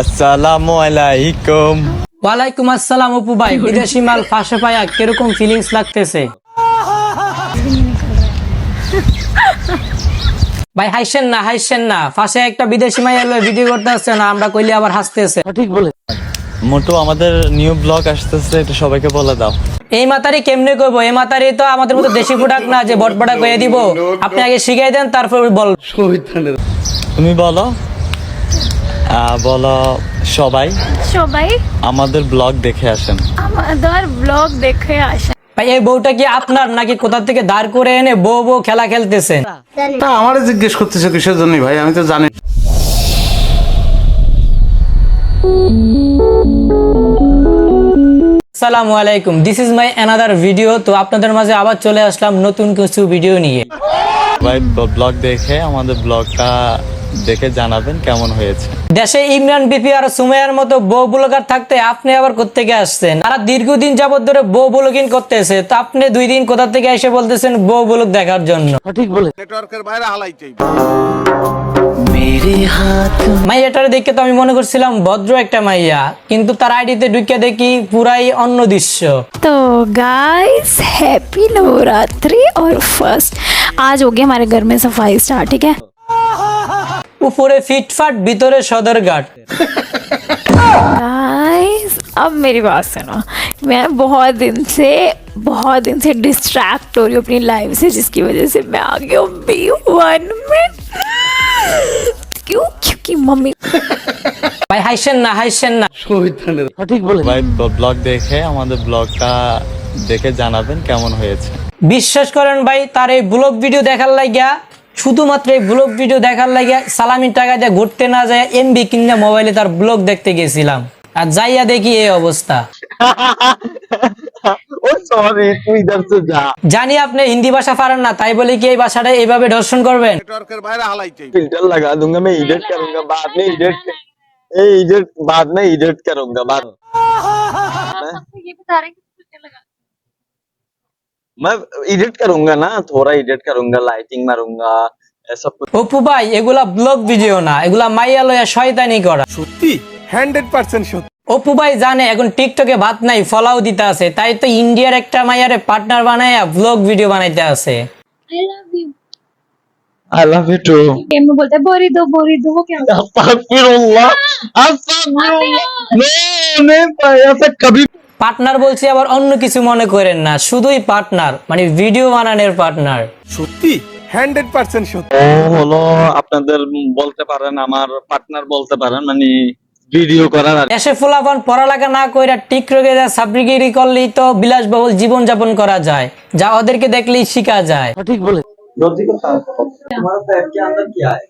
আসসালামু আলাইকুম ওয়ালাইকুম আসসালাম অপু ভাই বিদেশি মাল ফাঁসে পায়া কীরকম ফিলিংস লাগতেছে? ভাই হাইসেন না হাইসেন না। ফাঁসে একটা বিদেশি মাই এলো ভিডিও করতে আসছে না আমরা কইলে আবার হাসতেছে। মোটু আমাদের নিউ ব্লগ আসতেছে এটা সবাইকে বলে দাও। এই মাতারি কেমনে করব? এই মাতারি তো আমাদের মতো দেশি প্রোডাক্ট না যে বটবটা কয়ে দিব। আপনি আগে শিখাই দেন তারপর বল তুমি বলো। বলো সবাই। সবাই। আমাদের ব্লগ দেখে আসেন। আমাদের ব্লগ দেখে আসা ভাই এই বউটা কি আপনার নাকি কোথা থেকে দাঁড় করে এনে বউ বউ খেলা খেলতেছেন তা আমারে জিজ্ঞেস করতেছো কিসের জন্য ভাই? আমি তো জানি আসসালামু আলাইকুম। This is my another video তো আপনাদের মাঝে আবার চলে আসলাম নতুন কিছু ভিডিও নিয়ে। সবাই ব্লগ দেখে আমাদের ব্লগটা দেখে জানাবেন কেমন হয়েছে দেশে ইমরান বিপি আর সুমাইয়ার মতো বউ ব্লগার থাকতে আপনি আবার কোথেকে আসছেন তারা দীর্ঘদিন যাবত ধরে বউ ব্লগিং করতেছে তো আপনি দুই দিন কোথা থেকে এসে বলতেছেন বউ ব্লগ দেখার জন্য নেটওয়ার্কের বাইরে হালাই চাই মাইয়াটার দেখে তো আমি মনে করছিলাম ভদ্র একটা মাইয়া কিন্তু তার আইডিতে ঢুকে দেখি পুরাই অন্য দৃশ্য तो गाइस हैप्पी नवरात्रि और फर्स्ट आज हो गया हमारे घर में सफाई स्टार्ट ठीक है উপরে ফিটফাট ভিতরে সদরঘাট गाइस अब मेरी बात सुनो मैं बहुत दिन से बहुत दिन से डिस्ट्रैक्ट हो रही हूँ अपनी लाइफ से जिसकी वजह से मैं आ गई हूँ बी वन में क्यों क्योंकि मम्मी ভাই হাইসেন না হাইসেন না ভাই ব্লগ দেখে আমাদের ব্লগটা দেখে জানাবেন কেমন হয়েছে বিশ্বাস করেন ভাই তার এই ব্লগ ভিডিও দেখার লাগিয়া শুধুমাত্র এই ব্লগ ভিডিও দেখার লাগে সালামি টাকা দিয়ে ঘুরতে না যায় এমবি কিনে মোবাইলে তার ব্লগ দেখতে গেছিলাম। আর যাইয়া দেখি এই অবস্থা। জানি আপনি হিন্দি ভাষা পারেন না তাই বলে কি এই ভাষাটা এইভাবে ধর্ষণ করবেন? বাদ এই বাদ মে এডিট বাদ। में एडिट करूंगा बाद मैं एडिट करूंगा ना थोड़ा एडिट करूंगा लाइटिंग मारूंगा ऐसा कुछ অপু ভাই এগুলা ব্লগ ভিডিও না এগুলা মাইয়া লয়া শয়তানি করা সত্যি হান্ড্রেড পার্সেন্ট সত্যি অপু ভাই জানে এখন টিকটকে ভাত নাই ফলাও দিতে আছে তাই তো ইন্ডিয়ার একটা মাইয়ারে পার্টনার বানাইয়া ব্লগ ভিডিও বানাইতে আছে आई लव यू टू में बोलते हैं बोरी दो बोरी दो वो क्या अस्तगफिरुल्लाह अस्तगफिरुल्लाह नो नहीं भाई ऐसा कभी পার্টনার বলছি আবার অন্য কিছু মনে করেন না শুধুই পার্টনার মানে ভিডিও বানানোর পার্টনার সত্যি হান্ড্রেড পার্সেন্ট সত্যি ও হলো আপনাদের বলতে পারেন আমার পার্টনার বলতে পারেন মানে ভিডিও করার আর দেশে ফুলাফান পড়ালেখা না কইরা টিকটকে যা সাবরিগিরি করলেই তো বিলাসবহুল জীবন যাপন করা যায় যা ওদেরকে দেখলেই শিখা যায় तुम्हारा पेट के अंदर क्या है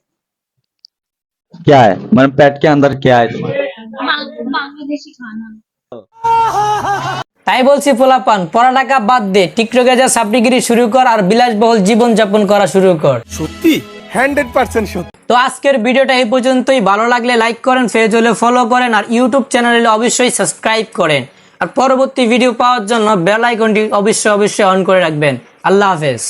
क्या है मेरे पेट के अंदर क्या है तुम्हारे बांग्लादेशी खाना তাই বলছি পোলাপান পড়ালেখা বাদ দে টিকটকে যা সাবরিগিরি শুরু কর আর বিলাসবহুল জীবন যাপন করা শুরু কর। সত্যি? হান্ড্রেড পার্সেন্ট সত্যি। তো আজকের ভিডিওটা এই পর্যন্তই। ভালো লাগলে লাইক করেন ফেজ হলে ফলো করেন আর ইউটিউব চ্যানেলে অবশ্যই সাবস্ক্রাইব করেন। আর পরবর্তী ভিডিও পাওয়ার জন্য বেল আইকনটি অবশ্যই অবশ্যই অন করে রাখবেন। আল্লাহ হাফেজ।